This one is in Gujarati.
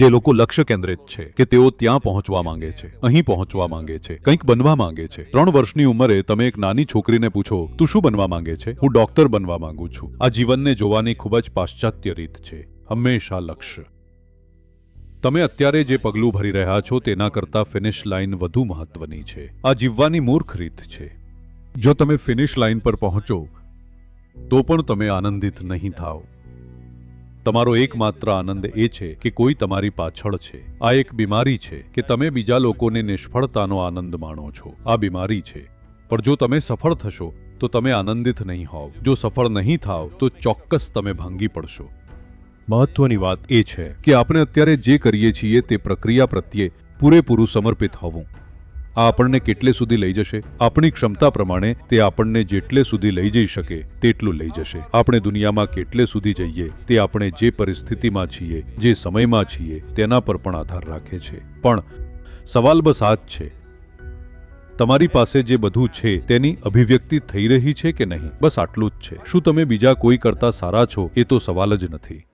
જે લોકો લક્ષ્ય કેન્દ્રિત છે, કે તેઓ ત્યાં પહોંચવા માંગે છે, અહીં પહોંચવા માંગે છે, કંઈક બનવા માંગે છે. ત્રણ વર્ષની ઉંમરે તમે એક નાની છોકરીને પૂછો, તું શું બનવા માંગે છે? હું ડોક્ટર બનવા માંગુ છું. આ જીવનને જોવાની ખૂબ જ પાશ્ચાત્ય રીત છે. હંમેશા લક્ષ્ય. તમે અત્યારે જે પગલું ભરી રહ્યા છો તેના કરતાં ફિનિશ લાઇન વધુ મહત્વની છે. આ જીવવાની મૂર્ખ રીત છે. જો તમે ફિનિશ લાઇન પર પહોંચો, તો પણ તમે આનંદિત નહીં થાઓ. તમારો એકમાત્ર આનંદ એ છે કે કોઈ તમારી પાછળ છે. આ એક બીમારી છે કે તમે બીજા લોકોને નિષ્ફળતાનો આનંદ માણો છો. આ બીમારી છે. પણ જો તમે સફળ થશો, તો તમે આનંદિત નહીં હોવ. જો સફળ નહીં થાવ, તો ચોક્કસ તમે ભાંગી પડશો. મહત્વની વાત એ છે કે આપણે અત્યારે જે કરીએ છીએ તે પ્રક્રિયા પ્રત્યે પૂરેપૂરું સમર્પિત હોવું. આ આપણને કેટલે સુધી લઈ જશે? આપણી ક્ષમતા પ્રમાણે તે આપણને જેટલે સુધી લઈ જઈ શકે, તેટલું લઈ જશે. આપણે દુનિયામાં કેટલે સુધી જઈએ, તે આપણે જે પરિસ્થિતિમાં છીએ, જે સમયમાં છીએ, તેના પર પણ આધાર રાખે છે. પણ સવાલ બસ આ જ છે. તમારી પાસે જે બધું છે, તેની અભિવ્યક્તિ થઈ રહી છે કે નહીં? બસ આટલું જ છે. શું તમે બીજા કોઈ કરતા સારા છો? એ તો સવાલ જ નથી.